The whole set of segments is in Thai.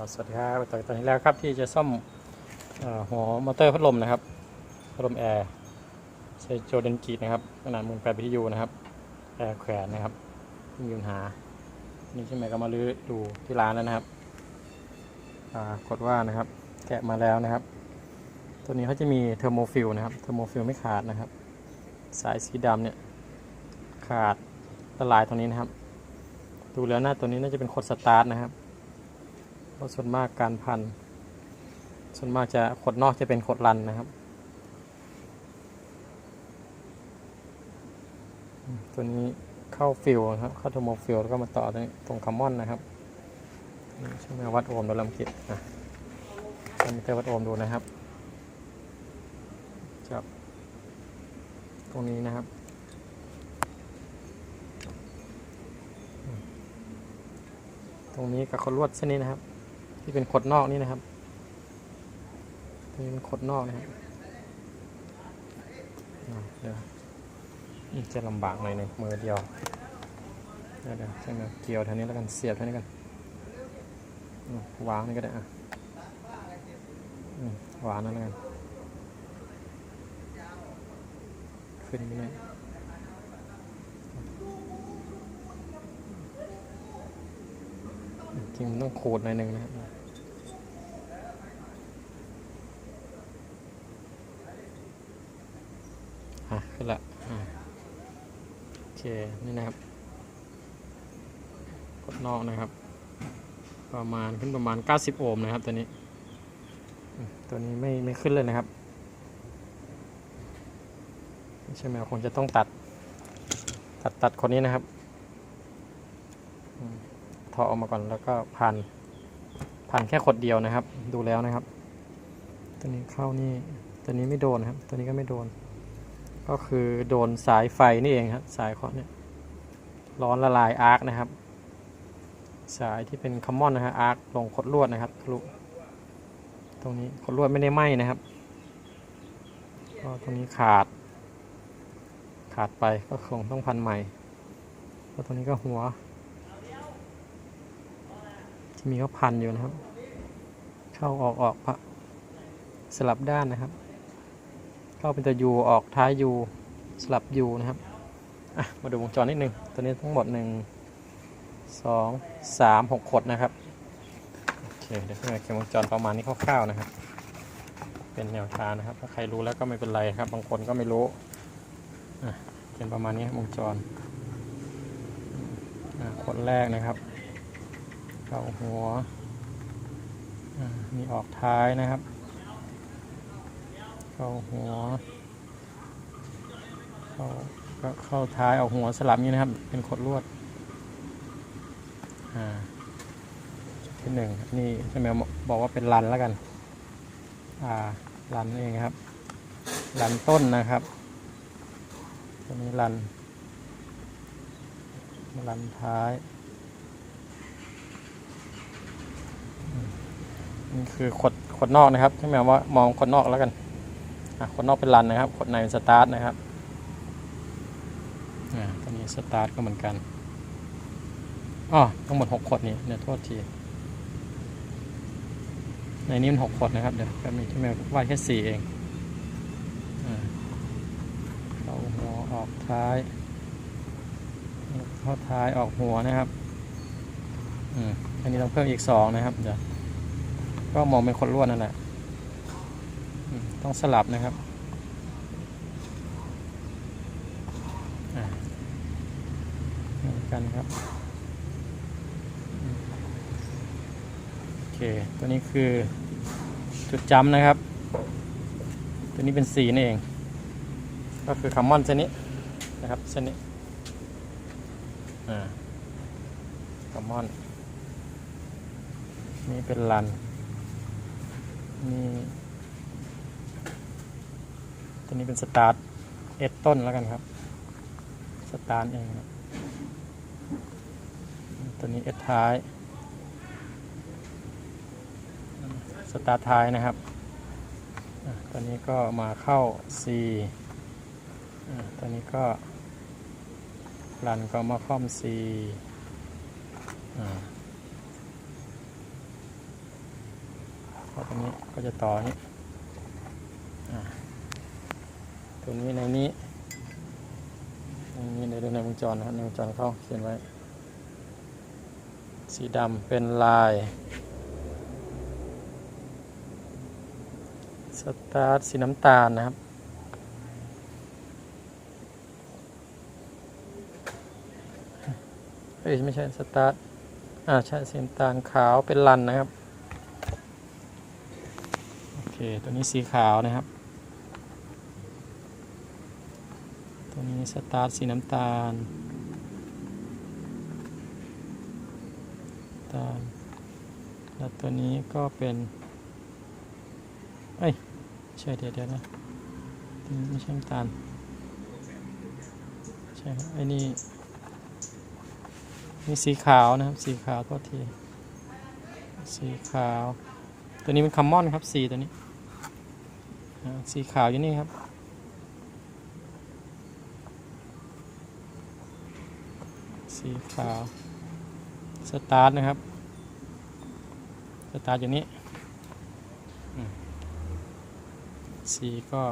ครับสวัสดีครับตอนนี้แล้วครับที่จะซ่อมอหัวมอเตอร์พัดลมนะครับพัดลมแอร์ใช้โจเดนกีนะครับขนาดมือแปดวิทยุนะครับแอร์แขวนนะครับมีปัญหา นี่ใช่ไหมก็มาลื้อดูที่ร้านแล้วนะครับกดว่านะครับ แกะมาแล้วนะครับ ตัวนี้เขาจะมีเทอร์โมฟิลนะครับเทอร์โมฟิลไม่ขาดนะครับ สายสีดำเนี่ยขาดละลายตรงนี้นะครับ ดูแล้วหน้าตัวนี้น่าจะเป็นโคดสตาร์ทนะครับ ราะส่วนมากการพัน ส่วนมากจะขดนอกจะเป็นขดรันนะครับ ตัวนี้เข้าฟิลนะครับ เข้าโทโมฟิลแล้วก็มาต่อตรงตรงคัมมอนนะครับใช่ไหมวัดโอห์มโดยลำกิดนะใช้มิเตอร์วัดโอห์มดูนะครับจับตรงนี้นะครับตรงนี้กับขดลวดเส้นนี้นะครับ ที่เป็นขดนอกนี่นะครับตรงนี้เป็นขดนอกนะครับเดี๋ยวอืมจะลำบากหน่อยหนึ่งมือเดียวเดี๋ยวเดี๋ยวใช่ไหมเกี่ยวเท่านี้แล้วกันเสียบเท่านี้กันวางนี่ก็ได้อะอืมวางนั่นแล้วกันขึ้นไปเลยจริงมันต้องขูดหน่อยหนึ่งนะครับ อะขึ้นละอะโอเค นี่นะครับ กดนอกนะครับ ประมาณขึ้นประมาณ 90 โอห์มนะครับตัวนี้ ตัวนี้ไม่ไม่ขึ้นเลยนะครับใช่ไหมคงจะต้องตัด ตัดตัดคนนี้นะครับถอดออกมาก่อนแล้วก็พันพันแค่ขดเดียวนะครับ ดูแล้วนะครับ ตัวนี้เข้านี่ ตัวนี้ไม่โดนครับ ตัวนี้ก็ไม่โดน ก็คือโดนสายไฟนี่เองครับสายเคาะเนี่ยร้อนละลายอาร์คนะครับ สายที่เป็นคอมมอนนะฮะอาร์คลงขดลวดนะครับทะลุตรงนี้ขดลวดไม่ได้ไหมนะครับก็ตรงนี้ขาด ขาดไปก็คงต้องพันใหม่แล้วตรงนี้ก็หัว ที่มีก็พันอยู่นะครับ เข้าออกออกพะสลับด้านนะครับ เข้าเป็นตัว U ออกท้าย U สลับ U นะครับมาดูวงจรนิดนึง ตัวนี้ทั้งหมด 1 2 3 6ขดนะครับ โอเค เดี๋ยวขึ้นมาเขียนวงจรประมาณนี้คร่าวๆนะครับ เป็นแนวทางนะครับ ถ้าใครรู้แล้วก็ไม่เป็นไรครับ บางคนก็ไม่รู้อะเขียนประมาณนี้วงจรขดแรกนะครับ เข้าหัวอะมีออกท้ายนะครับ เข้าหัว เข้าก็เข้าท้ายเอาหัวสลับอย่างนี้นะครับ เป็นขดลวด อ่าจุดที่หนึ่งนี่ใช่ไหมบอกว่าเป็นรันแล้วกัน อ่ารันนี่เองครับรันต้นนะครับตัวนี้รันรันท้ายอืมนี่คือขดขดนอกนะครับใช่ไหมว่ามองขดนอกแล้วกัน คนนอกเป็นรันนะครับคนในเป็นสตาร์ทนะครับอ่าตัวนี้สตาร์ทก็เหมือนกันอ๋อทั้งหมดหกขดนี่เดี๋ยวโทษที ในนี้มันหกขดนะครับ เดี๋ยวแป๊บนึงที่แม่วาดแค่สี่เองอเข้าหัวออกท้าย เข้าท้ายออกหัวนะครับอืมอันนี้เราเพิ่มอีกสองนะครับเดี๋ยวก็มองเป็นคนลวดนั่นแหละ ต้องสลับนะครับอ่าเหมือนกันครับ โอเค ตัวนี้คือจุดจำนะครับ ตัวนี้เป็นสีนี่เอง ก็คือคัมมอนเส้นนี้นะครับเส้นนี้อ่าคัมมอนนี่เป็นรันนี่ ตัวนี้เป็นสตาร์ทเอสต้นแล้วกันครับ สตาร์ทเองครับตัวนี้เอสท้าย สตาร์ทท้ายนะครับตัวนี้ก็มาเข้า C ตัวนี้ก็รันก็มาคอม C อ่าพอตรงนี้ก็จะต่อนี้อ่า ตัวนี้ในนี้ในนี้ในเรื่องในวงจรนะครับในวงจรเขาเขียนไว้ สีดำเป็นลายสตาร์ทสีน้ำตาลนะครับเอ้ยไม่ใช่สตาร์ทอ่าใช่สีน้ำตาลขาวเป็นลันนะครับ โอเค ตัวนี้สีขาวนะครับ ตัว นี้สตาร์ทสีน้ำตาลตาลแล้วตัวนี้ก็เป็นเอ้ยใช่เดี๋ยวเดี๋ยวนะตัวนี้ไม่ใช่น้ำตาลใช่ครับไอ้นี่นี่สีขาวนะครับสีขาวโทษทีสีขาว ตัวนี้เป็นคัมมอนครับสีตัวนี้สีขาวอยู่นี่ครับ สีขาว สตาร์ทนะครับ สตาร์ทอยู่นี้ สีก็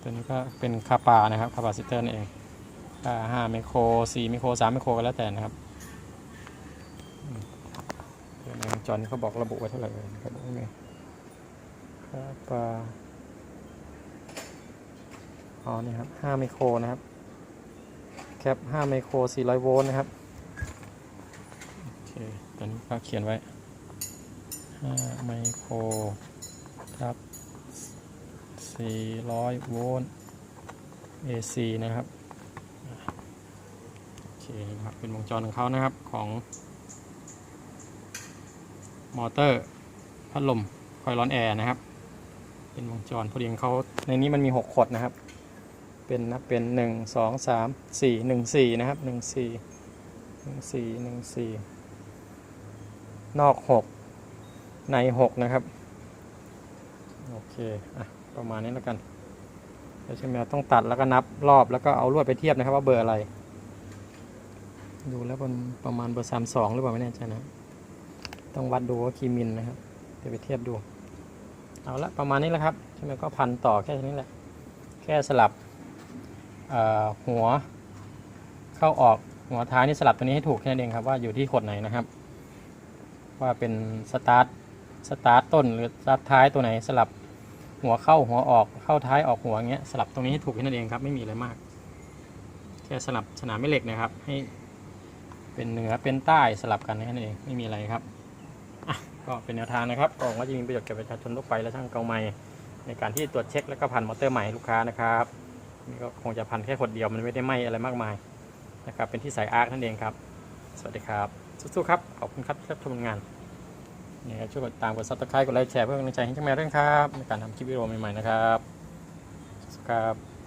ตัวนี้ก็เป็นคาปานะครับคาปาซิเตอร์นั่นเองห้าไมโครสี่ไมโครสามไมโครก็แล้วแต่นะครับเดี๋ยวในวงจรนี้เขาบอกระบุไว้เท่าไหร่เลยครับไม่มีคาปาอ๋อนี่ครับห้าไมโครนะครับ แคป5ไมโคร 400 โวลต์นะครับ โอเคตัวนี้ก็เขียนไว้ 5 ไมโครครับ 400 โวลต์ AC นะครับ โอเคนะครับ เป็นวงจรของเขานะครับของมอเตอร์พัดลมคอยล์ร้อนแอร์นะครับ เป็นวงจรพอดีเขาในนี้มันมี 6 ขดนะครับ เป็นนะเป็นหนึ่งสองสามสี่หนึ่งสี่นะครับหนึ่งสี่หนึ่งสี่หนึ่งสี่นอกหกในหกนะครับ โอเค อะ ประมาณนี้แล้วกันเดี๋ยวใช่ไหมต้องตัดแล้วก็นับรอบแล้วก็เอาลวดไปเทียบนะครับว่าเบอร์อะไร ดูแล้วมันประมาณเบอร์สามสองหรือเปล่าไม่แน่ใจนะ ต้องวัดดูว่าคีมิลนะครับเดี๋ยวไปเทียบดู เอาละประมาณนี้แหละครับใช่ไหมก็พันต่อแค่นี้แหละ แค่สลับ หัวเข้าออกหัวท้ายนี่สลับตัวนี้ให้ถูกแค่นั้นเองครับว่าอยู่ที่ขดไหนนะครับ ว่าเป็นสตาร์ทสตาร์ทต้นหรือสตาร์ทท้ายตัวไหนสลับหัวเข้าหัวออกเข้าท้ายออกหัวอย่างเงี้ยสลับตรงนี้ให้ถูกแค่นั้นเองครับไม่มีอะไรมาก แค่สลับสนามแม่เหล็กนะครับ ให้เป็นเหนือเป็นใต้สลับกันแค่นั้นเองไม่มีอะไรครับอะก็เป็นแนวทางนะครับก็หวังว่าจะมีประโยชน์แก่ประชาชนทั่วไปและช่างเกาใหม่ในการที่ตรวจเช็คแล้วก็พันมอเตอร์ใหม่ลูกค้านะครับ นี่ก็คงจะพันแค่ขดเดียวมันไม่ได้ไหมอะไรมากมายนะครับ เป็นที่สายอาร์คนั่นเองครับ สวัสดีครับ สู้ๆครับ ขอบคุณครับที่รับชมงานนี่ครับช่วยกดตามกดซับสไครต์กดไลค์แชร์เพื่อเป็นกำลังใจให้ช่างแมวด้วยครับในการทำคลิปวิดีโอใหม่ๆนะครับสู้ๆครับ